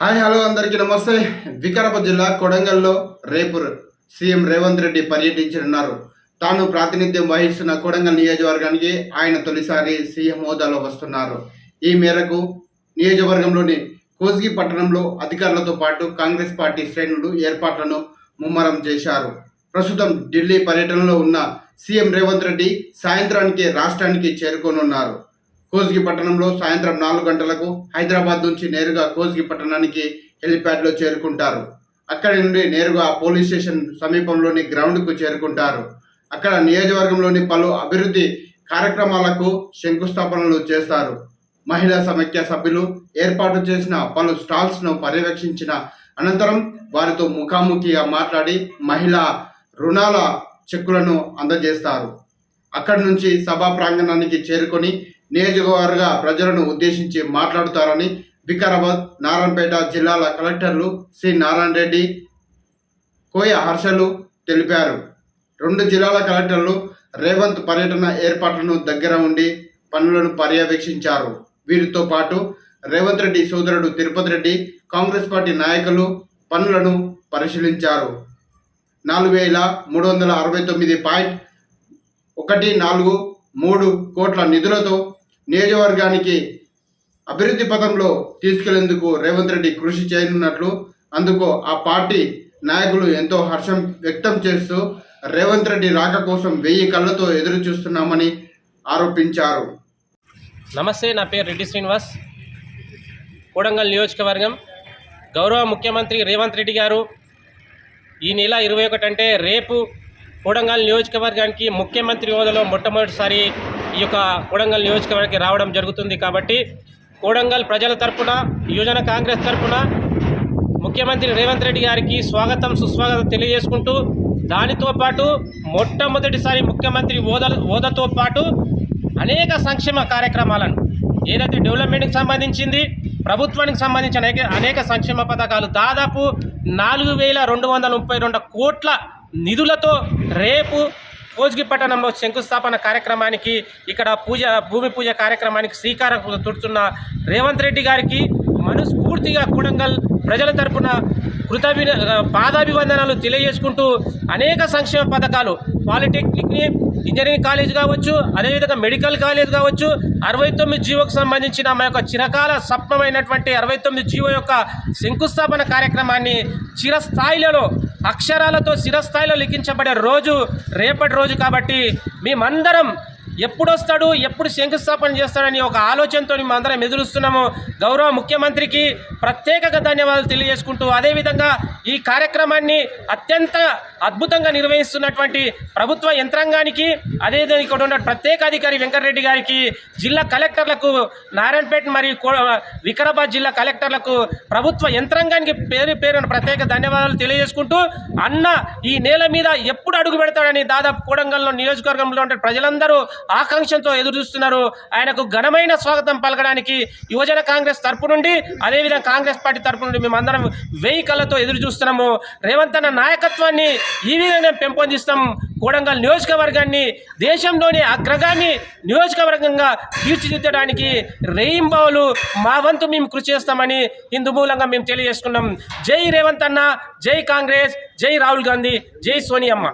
Hi hello అందరికీ నమస్తే. వికారాబాద్ జిల్లా కొడంగల్లో రేపు సీఎం రేవంత్ రెడ్డి పర్యటించనున్నారు. తాను ప్రాతినిధ్యం వహిస్తున్న కొడంగల్ నియోజకవర్గానికి ఆయన తొలిసారి సీఎం హోదాలో వస్తున్నారు. ఈ మేరకు నియోజకవర్గంలోని కోసిగి పట్టణంలో అధికారులతో పాటు కాంగ్రెస్ పార్టీ శ్రేణులు ఏర్పాట్లను ముమ్మరం చేశారు. ప్రస్తుతం ఢిల్లీ పర్యటనలో ఉన్న సీఎం రేవంత్ రెడ్డి సాయంత్రానికి రాష్ట్రానికి చేరుకోనున్నారు. కోస్గి పట్టణంలో సాయంత్రం నాలుగు గంటలకు హైదరాబాద్ నుంచి నేరుగా కోస్గి పట్టణానికి హెలిప్యాడ్లో చేరుకుంటారు. అక్కడి నుండి నేరుగా పోలీస్ స్టేషన్ సమీపంలోని గ్రౌండ్కు చేరుకుంటారు. అక్కడ నియోజకవర్గంలోని పలు అభివృద్ధి కార్యక్రమాలకు శంకుస్థాపనలు చేస్తారు. మహిళా సమైక్య సభ్యులు ఏర్పాటు చేసిన పలు స్టాల్స్ను పర్యవేక్షించిన అనంతరం వారితో ముఖాముఖిగా మాట్లాడి మహిళా రుణాల చెక్కులను అందజేస్తారు. అక్కడి నుంచి సభా ప్రాంగణానికి చేరుకొని నియోజకవర్గ ప్రజలను ఉద్దేశించి మాట్లాడుతారని వికారాబాద్ నారాయణపేట జిల్లాల కలెక్టర్లు సి. నారాయణ రెడ్డి కోయ హర్షలు తెలిపారు. రెండు జిల్లాల కలెక్టర్లు రేవంత్ పర్యటన ఏర్పాట్లను దగ్గర ఉండి పనులను పర్యవేక్షించారు. వీరితో పాటు రేవంత్ రెడ్డి సోదరుడు తిరుపతి రెడ్డి కాంగ్రెస్ పార్టీ నాయకులు పనులను పరిశీలించారు. నాలుగు వేల మూడు వందల అరవై తొమ్మిది పాయింట్ ఒకటి నాలుగు మూడు కోట్ల నిధులతో నియోజకవర్గానికి అభివృద్ధి పథంలో తీసుకెళ్ళేందుకు రేవంత్ రెడ్డి కృషి చేయనున్నట్లు అందుకు ఆ పార్టీ నాయకులు ఎంతో హర్షం వ్యక్తం చేస్తూ రేవంత్ రెడ్డి రాక కోసం వెయ్యి కళ్ళతో ఎదురు చూస్తున్నామని ఆరోపించారు. నమస్తే నా పేరు రెడ్డి శ్రీనివాస్. కోడంగల్ నియోజకవర్గం. గౌరవ ముఖ్యమంత్రి రేవంత్ రెడ్డి గారు ఈ నెల ఇరవై ఒకటి అంటే రేపు కోడంగల్ నియోజకవర్గానికి ముఖ్యమంత్రి హోదాలో మొట్టమొదటిసారి ఈ యొక్క కోడంగల్ నియోజకవర్గానికి రావడం జరుగుతుంది కాబట్టి కోడంగల్ ప్రజల తరపున యువజన కాంగ్రెస్ తరపున ముఖ్యమంత్రి రేవంత్ రెడ్డి గారికి స్వాగతం సుస్వాగతం తెలియజేసుకుంటూ దానితో పాటు మొట్టమొదటిసారి ముఖ్యమంత్రి హోద హోదాతో పాటు అనేక సంక్షేమ కార్యక్రమాలను ఏదైతే డెవలప్మెంట్కి సంబంధించింది ప్రభుత్వానికి సంబంధించిన అనేక అనేక సంక్షేమ పథకాలు దాదాపు నాలుగు వేల రెండు వందల ముప్పై రెండు కోట్ల నిధులతో రేపు కోజ్గి పట్టణంలో శంకుస్థాపన కార్యక్రమానికి ఇక్కడ పూజ భూమి పూజ కార్యక్రమానికి శ్రీకారం చుడుతున్న రేవంత్ రెడ్డి గారికి మనస్ఫూర్తిగా కూడంగల్ ప్రజల తరపున కృతభి పాదాభివందనాలు తెలియజేసుకుంటూ అనేక సంక్షేమ పథకాలు పాలిటెక్నిక్ని ఇంజనీరింగ్ కాలేజ్ కావచ్చు అదేవిధంగా మెడికల్ కాలేజ్ కావచ్చు అరవై తొమ్మిది జీవోకు సంబంధించిన మా యొక్క చిరకాల స్వప్నమైనటువంటి అరవై తొమ్మిది జీవో యొక్క శంకుస్థాపన కార్యక్రమాన్ని చిరస్థాయిలలో అక్షరాలతో శిరస్థాయిలో లిఖించబడే రోజు రేపటి రోజు కాబట్టి మేమందరం ఎప్పుడు వస్తాడు ఎప్పుడు శంకుస్థాపన చేస్తాడని ఒక ఆలోచనతో మేము అందరం ఎదురుస్తున్నాము. గౌరవ ముఖ్యమంత్రికి ప్రత్యేకంగా ధన్యవాదాలు తెలియజేసుకుంటూ అదేవిధంగా ఈ కార్యక్రమాన్ని అత్యంత అద్భుతంగా నిర్వహిస్తున్నటువంటి ప్రభుత్వ యంత్రాంగానికి అదేవిధంగా ఇక్కడ ఉన్న ప్రత్యేక అధికారి వెంకటరెడ్డి గారికి జిల్లా కలెక్టర్లకు నారాయణపేట మరియు కో- వికారాబాద్ జిల్లా కలెక్టర్లకు ప్రభుత్వ యంత్రాంగానికి పేరు పేరున ప్రత్యేక ధన్యవాదాలు తెలియజేసుకుంటూ అన్న ఈ నేల మీద ఎప్పుడు అడుగు పెడతాడని దాదాపు కోడంగల్లో నియోజకవర్గంలో ఉండే ప్రజలందరూ ఆకాంక్షతో ఎదురు చూస్తున్నారు ఆయనకు ఘనమైన స్వాగతం పలకడానికి యువజన కాంగ్రెస్ తరపు నుండి అదేవిధంగా కాంగ్రెస్ పార్టీ తరపు నుండి మేమందరం వెయ్యి కళ్ళతో ఎదురు చూస్తున్నాము రేవంత్ అన్న నాయకత్వాన్ని ఈ విధంగా పెంపొందిస్తాం. కోడంగల్ నియోజకవర్గాన్ని దేశంలోని అగ్రగామి నియోజకవర్గంగా తీర్చిదిద్దడానికి రెయింబావులు మా వంతు మేము కృషి చేస్తామని ఇందు మూలంగా మేము తెలియజేసుకున్నాం. జై రేవంత్ అన్న జై కాంగ్రెస్ జై రాహుల్ గాంధీ జై సోనియమ్మ.